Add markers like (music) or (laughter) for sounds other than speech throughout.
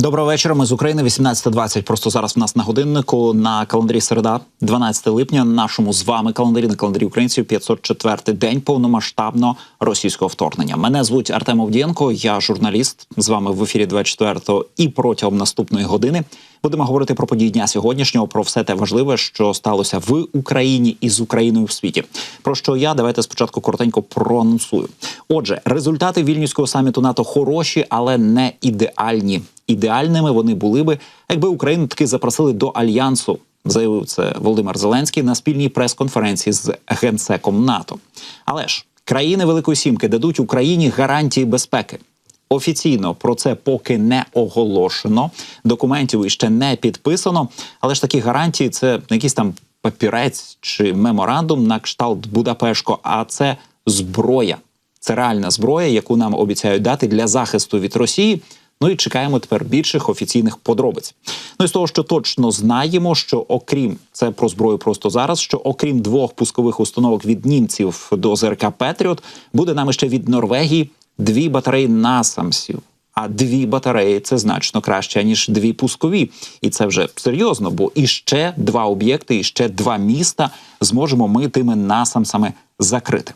Доброго вечора. Ми з України 18.20. Просто зараз в нас на годиннику на календарі середа, 12 липня. На нашому з вами календарі на календарі українців 504 день повномасштабного російського вторгнення. Мене звуть Артем Овдієнко, я журналіст. З вами в ефірі 24 і протягом наступної години будемо говорити про події дня сьогоднішнього, про все те важливе, що сталося в Україні і з Україною в світі. Про що я давайте спочатку коротенько проанонсую. Отже, результати вільнюського саміту НАТО хороші, але не ідеальні. Ідеальними вони були би, якби Україну таки запросили до альянсу. Заявив це Володимир Зеленський на спільній прес-конференції з генсеком НАТО. Але ж країни Великої Сімки дадуть Україні гарантії безпеки. Офіційно про це поки не оголошено. Документів іще не підписано. Але ж такі гарантії це якийсь там папірець чи меморандум на кшталт Будапешко, а це зброя. Це реальна зброя, яку нам обіцяють дати для захисту від Росії. Ну і чекаємо тепер більших офіційних подробиць. Ну і з того, що точно знаємо, що окрім це про зброю просто зараз, що окрім двох пускових установок від німців до ЗРК Петріот, буде нам ще від Норвегії дві батареї насамсів. А дві батареї це значно краще ніж дві пускові, і це вже серйозно. Бо іще два об'єкти, і ще два міста зможемо ми тими насамсами закрити.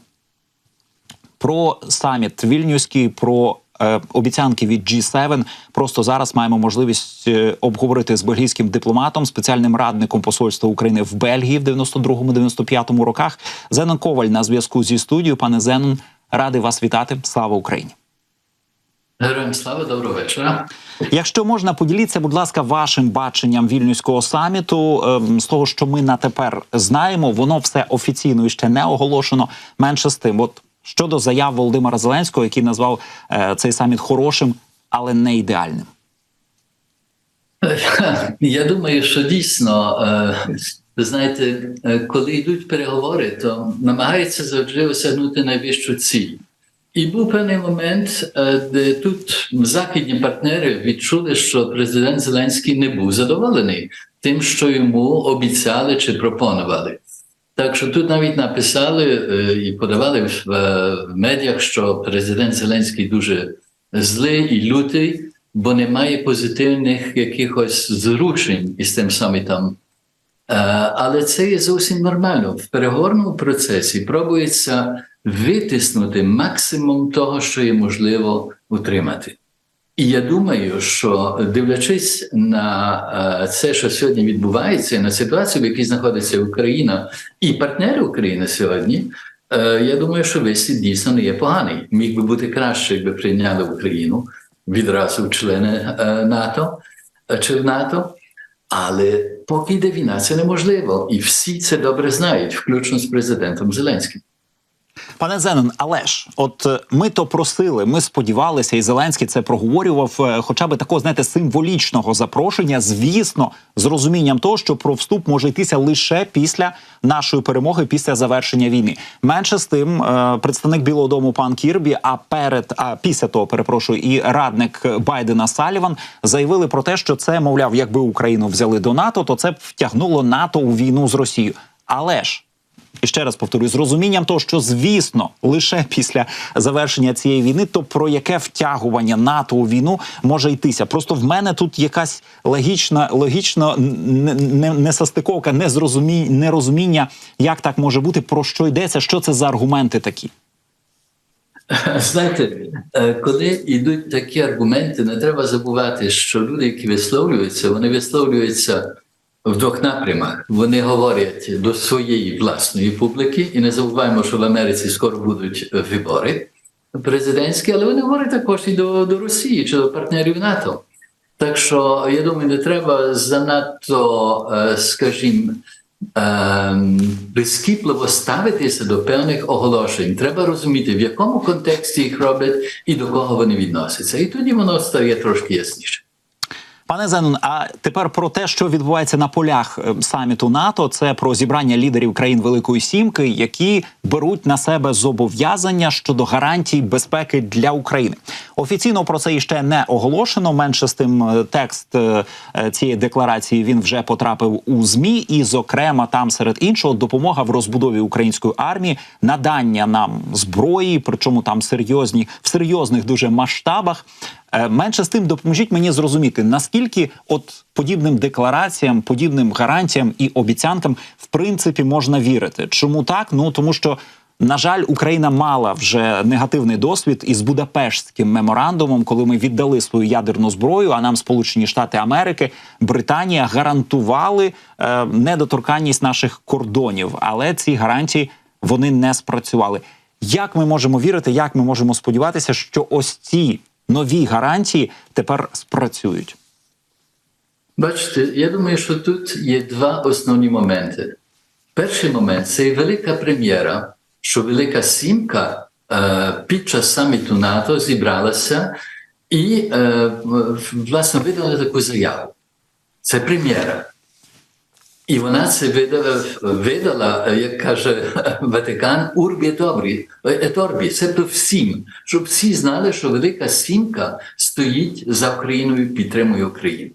Про саміт Вільнюський, про е, обіцянки від G7 Просто зараз маємо можливість е, обговорити з бельгійським дипломатом, спеціальним радником посольства України в Бельгії в 92-95 роках. Зенон Коваль на зв'язку зі студією. Пане Зенон, радий вас вітати. Слава Україні! Героям слава, доброго вечора. Якщо можна, поділіться, будь ласка, вашим баченням вільнюського саміту ем, з того, що ми на тепер знаємо, воно все офіційно і ще не оголошено. Менше з тим, от щодо заяв Володимира Зеленського, який назвав е, цей саміт хорошим, але не ідеальним. (laughs) Я думаю, що дійсно, е, ви знаєте, е, коли йдуть переговори, то намагаються завжди осягнути найвищу ціль. І був певний момент, е, де тут західні партнери відчули, що президент Зеленський не був задоволений тим, що йому обіцяли чи пропонували. Так що тут навіть написали і подавали в медіях, що президент Зеленський дуже злий і лютий, бо немає позитивних якихось зрушень із тим самітом. Але це є зовсім нормально. В переговорному процесі пробується витиснути максимум того, що є можливо утримати. І я думаю, що дивлячись на це, що сьогодні відбувається, на ситуацію, в якій знаходиться Україна і партнери України сьогодні, я думаю, що вислід дійсно не є поганий. Міг би бути краще, якби прийняли Україну відразу члени НАТО чи в НАТО. Але поки йде війна, це неможливо, і всі це добре знають, включно з президентом Зеленським. Пане Зенен, але ж, от ми то просили, ми сподівалися, і Зеленський це проговорював, хоча би такого, знаєте, символічного запрошення, звісно, з розумінням того, що про вступ може йтися лише після нашої перемоги, після завершення війни. Менше з тим, представник Білого Дому пан Кірбі, а перед а після того, перепрошую, і радник Байдена Саліван заявили про те, що це, мовляв, якби Україну взяли до НАТО, то це б втягнуло НАТО у війну з Росією. Але ж. Ще раз повторюю, з розумінням того, що звісно лише після завершення цієї війни, то про яке втягування НАТО у війну може йтися. Просто в мене тут якась логічна, логічно несостиковка, незрозуміння, нерозуміння, як так може бути, про що йдеться, що це за аргументи такі. (laughs) Знаєте, коли йдуть такі аргументи, не треба забувати, що люди, які висловлюються, вони висловлюються в двох напрямах. Вони говорять до своєї власної публіки, і не забуваємо, що в Америці скоро будуть вибори президентські, але вони говорять також і до, до Росії чи до партнерів НАТО. Так що я думаю, не треба занадто, скажімо, прискіпливо ставитися до певних оголошень. Треба розуміти, в якому контексті їх роблять і до кого вони відносяться. І тоді воно стає трошки ясніше. Пане Зенон, а тепер про те, що відбувається на полях саміту НАТО, це про зібрання лідерів країн Великої Сімки, які беруть на себе зобов'язання щодо гарантій безпеки для України. Офіційно про це іще не оголошено. Менше з тим, текст цієї декларації він вже потрапив у змі, і, зокрема, там серед іншого допомога в розбудові української армії, надання нам зброї, причому там серйозні в серйозних дуже масштабах. Е, Менше з тим, допоможіть мені зрозуміти, наскільки от подібним деклараціям, подібним гарантіям і обіцянкам в принципі можна вірити. Чому так? Ну тому що. На жаль, Україна мала вже негативний досвід із Будапештським меморандумом, коли ми віддали свою ядерну зброю. А нам Сполучені Штати Америки, Британія гарантували е, недоторканність наших кордонів, але ці гарантії вони не спрацювали. Як ми можемо вірити, як ми можемо сподіватися, що ось ці нові гарантії тепер спрацюють? Бачите, я думаю, що тут є два основні моменти. Перший момент це велика прем'єра, що Велика Сімка е, під час саміту НАТО зібралася і е, власне видала таку заяву. Це прем'єра. І вона це видала, видала, е, як каже (laughs) Ватикан, урбі добрі, еторбі, тобто всім, щоб всі знали, що Велика Сімка стоїть за Україною, підтримує Україну.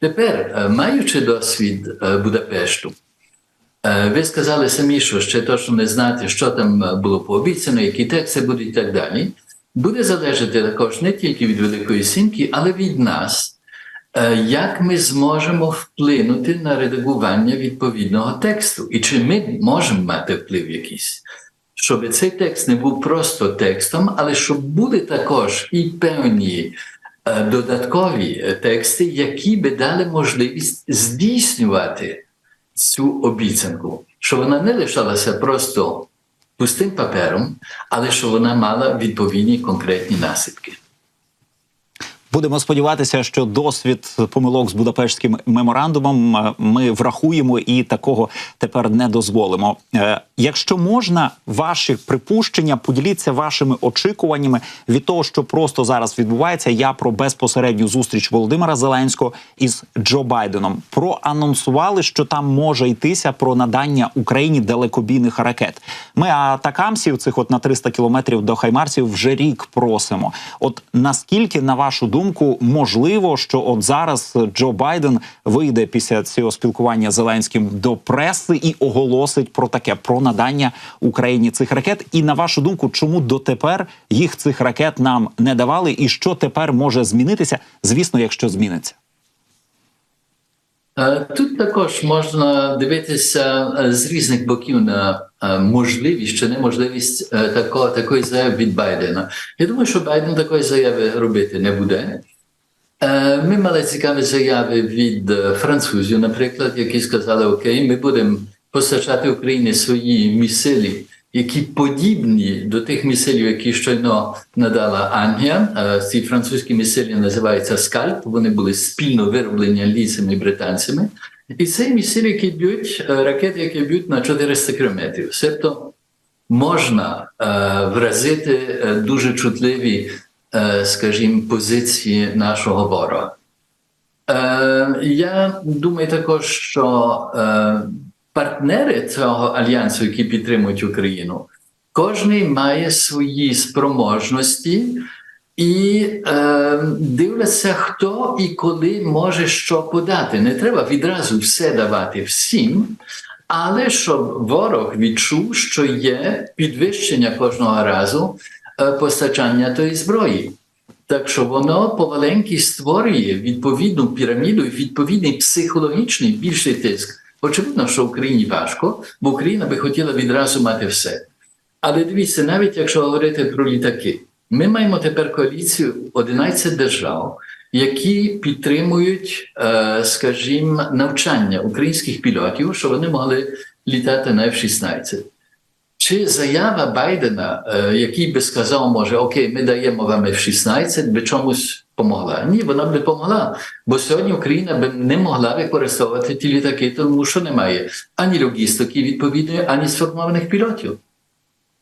Тепер, е, маючи досвід е, Будапешту, е, ви сказали самі, що ще точно не знати, що там е, було пообіцяно, які тексти будуть і так далі. Буде залежати також не тільки від Великої Сімки, але від нас, е, як ми зможемо вплинути на редагування відповідного тексту, і чи ми можемо мати вплив якийсь. Щоб цей текст не був просто текстом, але щоб були також і певні е, додаткові е, тексти, які би дали можливість здійснювати цю обіцянку, щоб вона не лишалася просто пустим папером, але щоб вона мала відповідні конкретні наслідки. Будемо сподіватися, що досвід помилок з Будапештським меморандумом е, ми врахуємо і такого тепер не дозволимо. Е, Якщо можна, ваші припущення поділіться вашими очікуваннями від того, що просто зараз відбувається. Я про безпосередню зустріч Володимира Зеленського із Джо Байденом проанонсували, що там може йтися про надання Україні далекобійних ракет. Ми атакамсів цих от на 300 кілометрів до Хаймарсів вже рік просимо. От наскільки, на вашу думку, можливо, що от зараз Джо Байден вийде після цього спілкування з Зеленським до преси і оголосить про таке про надання Україні цих ракет? І на вашу думку, чому дотепер їх цих ракет нам не давали, і що тепер може змінитися? Звісно, якщо зміниться. Е, Тут також можна дивитися е, з різних боків на е, можливість чи неможливість е, тако, такої заяви від Байдена. Я думаю, що Байден такої заяви робити не буде. Ми мали цікаві заяви від французів, наприклад, які сказали: Окей, ми будемо постачати Україні свої місилі, які подібні до тих місилів, які щойно надала Англія. Е, Ці французькі місилі називаються скальп. Вони були спільно вироблені англійцями і британцями. І це місилі, які б'ють е, ракети, які б'ють на 400 кілометрів. Тобто можна е, вразити дуже чутливі, скажімо, позиції нашого ворога. Я думаю також, що партнери цього альянсу, які підтримують Україну, кожен має свої спроможності і е, дивляться, хто і коли може що подати. Не треба відразу все давати всім, але щоб ворог відчув, що є підвищення кожного разу е, постачання тої зброї. Так що воно поваленьки створює відповідну піраміду і відповідний психологічний більший тиск. Очевидно, що Україні важко, бо Україна би хотіла відразу мати все. Але дивіться, навіть якщо говорити про літаки, ми маємо тепер коаліцію 11 держав, які підтримують, е, скажімо, навчання українських пілотів, щоб вони могли літати на F-16. Чи заява Байдена, е, який би сказав, може, окей, ми даємо вам F-16, би чомусь помогла? Ні, вона б не помогла. Бо сьогодні Україна би не могла використовувати ті літаки, тому що немає ані логістики відповідної, ані сформованих пілотів.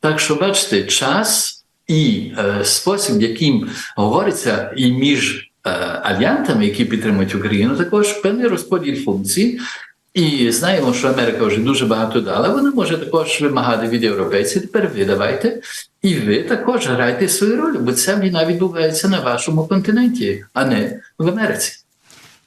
Так що, бачите, час і е, спосіб, яким говориться і між е, альянтами, які підтримують Україну, також певний розподіл функцій. І знаємо, що Америка вже дуже багато дала. Вона може також вимагати від європейців. Тепер ви давайте, і ви також грайте свою роль, бо ця війна відбувається на вашому континенті, а не в Америці.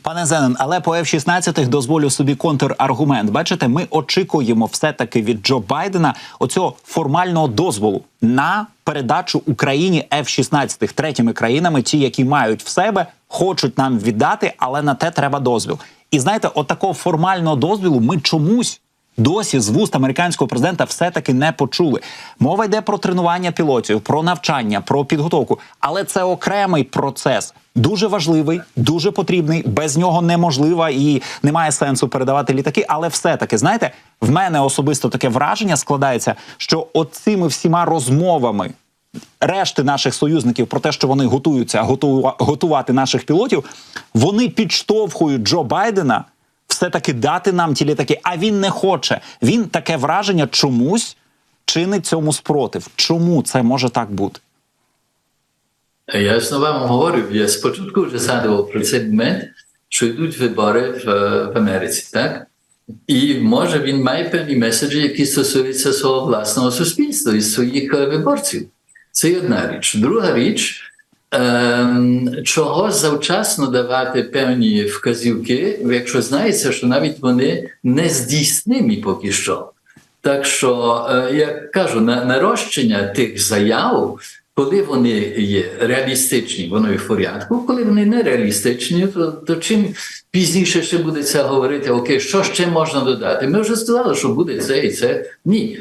Пане Зенен, але по F-16 дозволю собі контраргумент. Бачите, ми очікуємо все-таки від Джо Байдена оцього формального дозволу на передачу Україні F-16 третіми країнами, ті, які мають в себе, хочуть нам віддати, але на те треба дозвіл. І знаєте, от такого формального дозвілу ми чомусь. Досі з вуст американського президента все-таки не почули. Мова йде про тренування пілотів, про навчання, про підготовку. Але це окремий процес, дуже важливий, дуже потрібний. Без нього неможливо і немає сенсу передавати літаки. Але все-таки, знаєте, в мене особисто таке враження складається, що оцими всіма розмовами решти наших союзників про те, що вони готуються готувати наших пілотів, вони підштовхують Джо Байдена все-таки дати нам ті літаки. А він не хоче. Він таке враження чомусь чинить цьому спротив. Чому це може так бути? Я ж з вами говорю, я спочатку вже згадував про цей момент, що йдуть вибори в, е, в Америці, так? І може він має певні меседжі, які стосуються свого власного суспільства і своїх е, виборців. Це одна річ. Друга річ, ем, чого завчасно давати певні вказівки, якщо знається, що навіть вони не здійснимі поки що. Так що, е, я кажу, на нарощення тих заяв, коли вони є реалістичні, воно є в порядку. Коли вони не реалістичні, то, то чим пізніше ще буде це говорити, окей, що ще можна додати? Ми вже сказали, що буде це і це. Ні.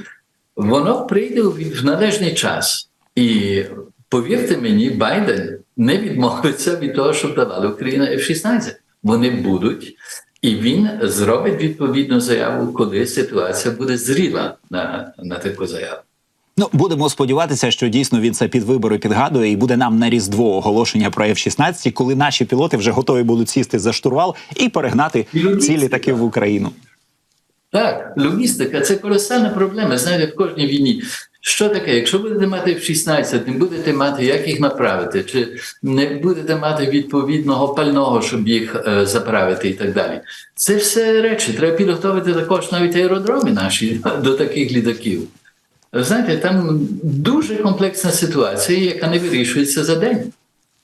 Воно прийде в належний час. І повірте мені, Байден не відмовиться від того, щоб давали Україна F-16. Вони будуть, і він зробить відповідну заяву, коли ситуація буде зріла на, на таку заяву. Ну, будемо сподіватися, що дійсно він це під вибори підгадує і буде нам на різдво оголошення про F-16, коли наші пілоти вже готові будуть сісти за штурвал і перегнати логістика. ці літаки в Україну. Так, логістика це колосальна проблема. Знаєте, в кожній війні. Що таке? Якщо будете мати F-16, не будете мати, як їх направити, чи не будете мати відповідного пального, щоб їх е, заправити і так далі. Це все речі. Треба підготовити також навіть аеродроми наші до таких літаків. Знаєте, там дуже комплексна ситуація, яка не вирішується за день.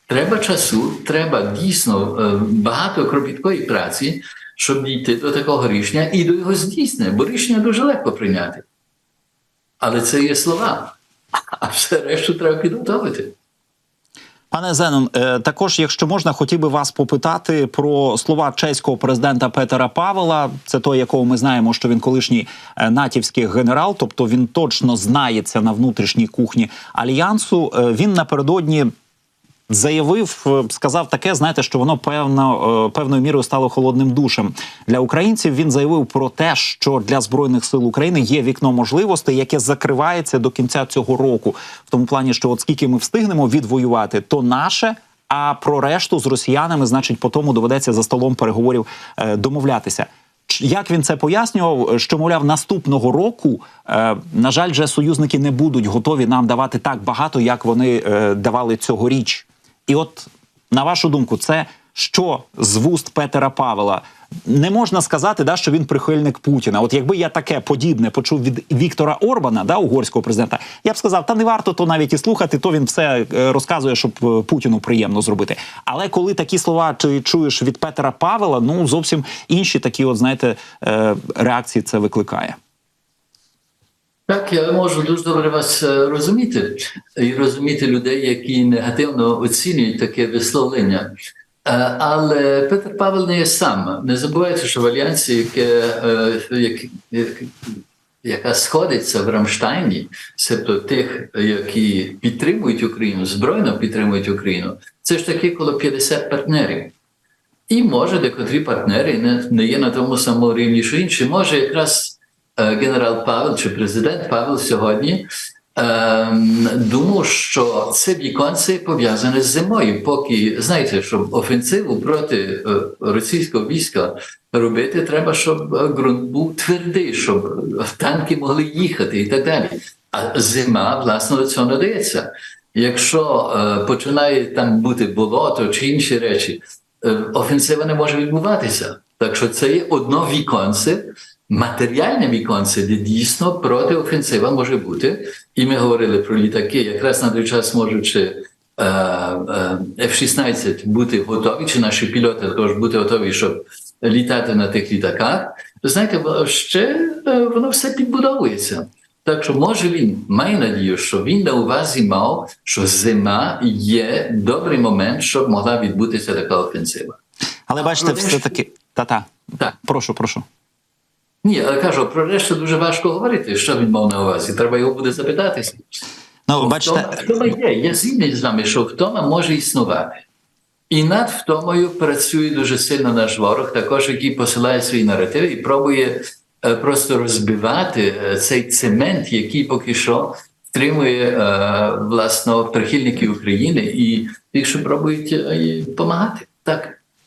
Треба часу, треба дійсно е, багато кропіткої праці, щоб дійти до такого рішення і до його здійснення, бо рішення дуже легко прийняти. Але це є слова, а все решту треба підготовити. Пане Зенон, е, також, якщо можна, хотів би вас попитати про слова чеського президента Петера Павела. Це той, якого ми знаємо, що він колишній е, натівський генерал, тобто він точно знається на внутрішній кухні альянсу. Е, Він напередодні заявив, е, сказав таке, знаєте, що воно певно е, певною мірою стало холодним душем для українців. Він заявив про те, що для збройних сил України є вікно можливостей, яке закривається до кінця цього року, в тому плані, що от скільки ми встигнемо відвоювати, то наше. А про решту з росіянами, значить, по тому доведеться за столом переговорів е, домовлятися. Як він це пояснював, що мовляв, наступного року, е, на жаль, вже союзники не будуть готові нам давати так багато, як вони е, давали цьогоріч. І от на вашу думку, це що з вуст Петера Павела? Не можна сказати, да, що він прихильник Путіна. От якби я таке подібне почув від Віктора Орбана, да, угорського президента, я б сказав, та не варто то навіть і слухати, то він все е, розказує, щоб е, Путіну приємно зробити. Але коли такі слова ти чуєш від Петера Павела, ну зовсім інші такі, от знаєте, е, реакції це викликає. Так, я можу дуже добре вас е, розуміти і розуміти людей, які негативно оцінюють таке висловлення. Е, Але Петр Павел не є сам. Не забувайте, що в альянсі, яке, е, як- як- яка сходиться в Рамштайні, себто тих, які підтримують Україну, збройно підтримують Україну, це ж таки коло 50 партнерів. І може декотрі партнери не, не є на тому самому рівні, що інші. Може, якраз генерал Павел чи президент Павел сьогодні ем, думав, що це віконце пов'язане з зимою. Поки знаєте, щоб офенсиву проти е, російського війська робити, треба, щоб е, ґрунт був твердий, щоб танки могли їхати і так далі. А зима, власне, до цього надається. Якщо е, починає там бути болото чи інші речі, е, офенсива не може відбуватися. Так що це є одно віконце, матеріальне віконце, де дійсно протиофенсива може бути. І ми говорили про літаки, якраз на той час можучи е, е, F-16 бути готові, чи наші пілоти також бути готові, щоб літати на тих літаках. Ви знаєте, ще е, воно все підбудовується. Так що може він має надію, що він на увазі мав, що зима є добрий момент, щоб могла відбутися така офенсива. Але бачите, все таки та-та. Так. Прошу, прошу. Ні, але кажу, про решту дуже важко говорити, що він мав на увазі. Треба його буде запитатися. Ну, бачите, Втома, є. Я згідний з вами, що втома може існувати. І над втомою працює дуже сильно наш ворог, також який посилає свої наративи і пробує е, просто розбивати е, цей цемент, який поки що втримує е, власно прихильників України і тих, що пробують допомагати. Так.